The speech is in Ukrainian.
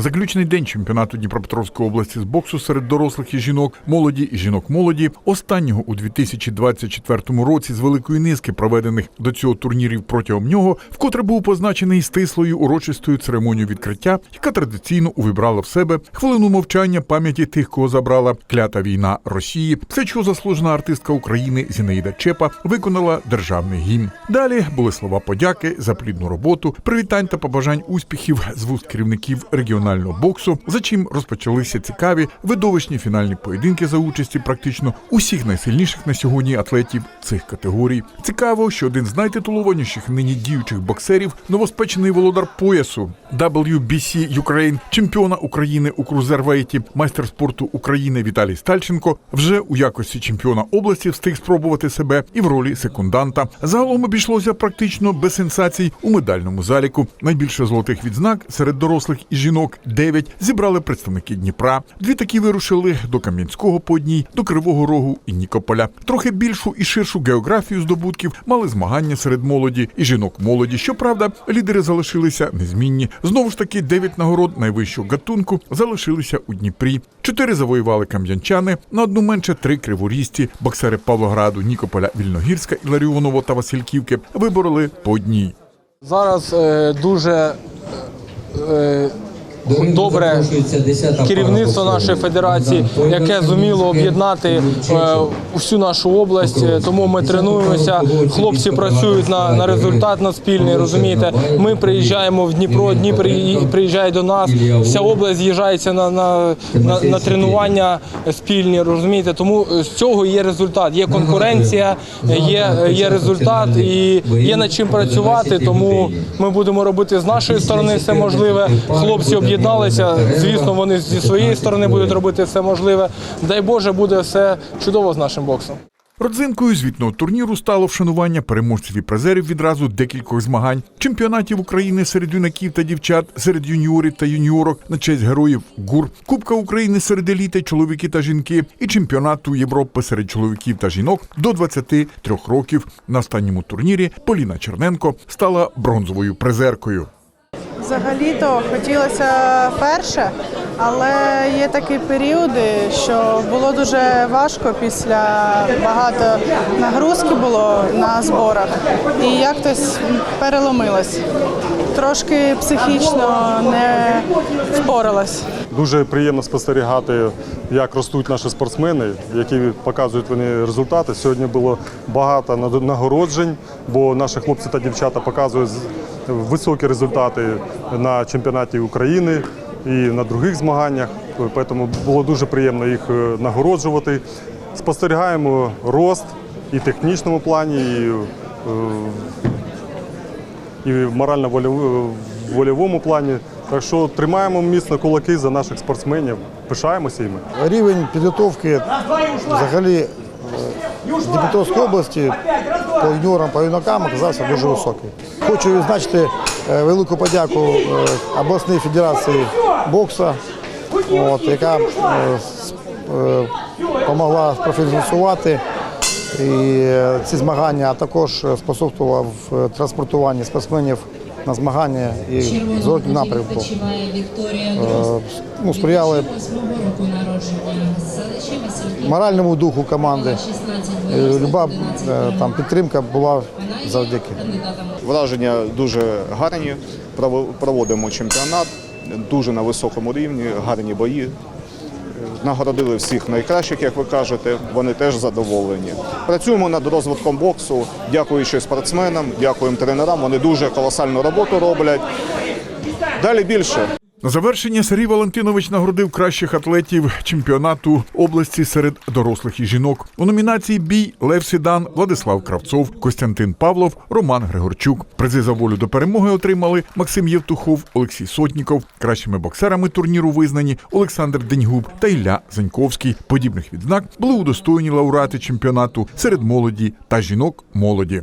Заключний день чемпіонату Дніпропетровської області з боксу серед дорослих і жінок, молоді і жінок молоді, останнього у 2024 році з великої низки проведених до цього турнірів протягом нього, вкотре був позначений стислою урочистою церемонією відкриття, яка традиційно увібрала в себе хвилину мовчання пам'яті тих, кого забрала клята війна Росії. Все, чого заслужена артистка України Зінаїда Чепа виконала державний гімн. Далі були слова подяки за плідну роботу, привітань та побажань успіхів з вуст керівників регіонального боксу, за чим розпочалися цікаві видовищні фінальні поєдинки за участі практично усіх найсильніших на сьогодні атлетів цих категорій. Цікаво, що один з найтитулованіших нині діючих боксерів, новоспечений володар поясу WBC Ukraine, чемпіона України у крузервейті, майстер спорту України Віталій Стальченко, вже у якості чемпіона області встиг спробувати себе і в ролі секунданта. Загалом обійшлося практично без сенсацій у медальному заліку. Найбільше золотих відзнак серед дорослих і жінок 9 зібрали представники Дніпра. Дві такі вирушили до Кам'янського по одній, до Кривого Рогу і Нікополя. Трохи більшу і ширшу географію здобутків мали змагання серед молоді і жінок молоді. Щоправда, лідери залишилися незмінні. Знову ж таки, 9 нагород найвищого гатунку залишилися у Дніпрі. Чотири завоювали кам'янчани, на одну менше три криворісті. Боксери Павлограду, Нікополя, Вільногірська, Іларіоново та Васильківки вибороли по одній. Зараз е, дуже е, добре керівництво нашої федерації, яке зуміло об'єднати е, всю нашу область. Тому ми тренуємося. Хлопці працюють на, на результат на спільний. Розумієте, ми приїжджаємо в Дніпро, Дніпро приїжджає до нас. Вся область з'їжджається на, на, на, на тренування спільні. Розумієте, тому з цього є результат. Є конкуренція, є, є результат і є над чим працювати. Тому ми будемо робити з нашої сторони все можливе. Хлопці об'єдналися. Звісно, вони зі своєї сторони будуть робити все можливе. Дай Боже, буде все чудово з нашим боксом. Родзинкою звітного турніру стало вшанування переможців і призерів відразу декількох змагань, чемпіонатів України серед юнаків та дівчат, серед юніорів та юніорок на честь героїв ГУР, Кубка України серед еліти, чоловіки та жінки, і чемпіонату Європи серед чоловіків та жінок до 23 років. На останньому турнірі Поліна Черненко стала бронзовою призеркою. Взагалі-то хотілося перше, але є такі періоди, що було дуже важко після багато нагрузки було на зборах, і якось переломилась. Трошки психічно не впоралась. Дуже приємно спостерігати, як ростуть наші спортсмени, які показують вони результати. Сьогодні було багато нагороджень, бо наші хлопці та дівчата показують високі результати на чемпіонаті України і на других змаганнях. Тому було дуже приємно їх е, нагороджувати. Спостерігаємо рост і в технічному плані, і е, і в морально-вольовому плані. Так що тримаємо міцно кулаки за наших спортсменів, пишаємося їми. Рівень підготовки взагалі е, Дніпропетровської області по юніорам, по юнакам оказався дуже високий. Хочу відзначити е, велику подяку е, обласній федерації боксу, от, яка допомогла профінансувати і е, ці змагання, а також е, способствувала в е, транспортуванні спортсменів на змагання і зворотній напрямку. Ну, сприяли 8 року народження з селища Васильків. моральному духу команди. 16 вересня, Люба 12 там підтримка була завдяки. Враження дуже гарні. Проводимо чемпіонат дуже на високому рівні, гарні бої. Нагородили всіх найкращих, як ви кажете. Вони теж задоволені. Працюємо над розвитком боксу, дякуючи спортсменам, дякуємо тренерам. Вони дуже колосальну роботу роблять. Далі більше. На завершення Сергій Валентинович нагородив кращих атлетів чемпіонату області серед дорослих і жінок. У номінації Бій Лев Сідан, Владислав Кравцов, Костянтин Павлов, Роман Григорчук. Призи за волю до перемоги отримали Максим Євтухов, Олексій Сотніков. Кращими боксерами турніру визнані Олександр Деньгуб та Ілля Заньковський. Подібних відзнак були удостоєні лауреати чемпіонату серед молоді та жінок молоді.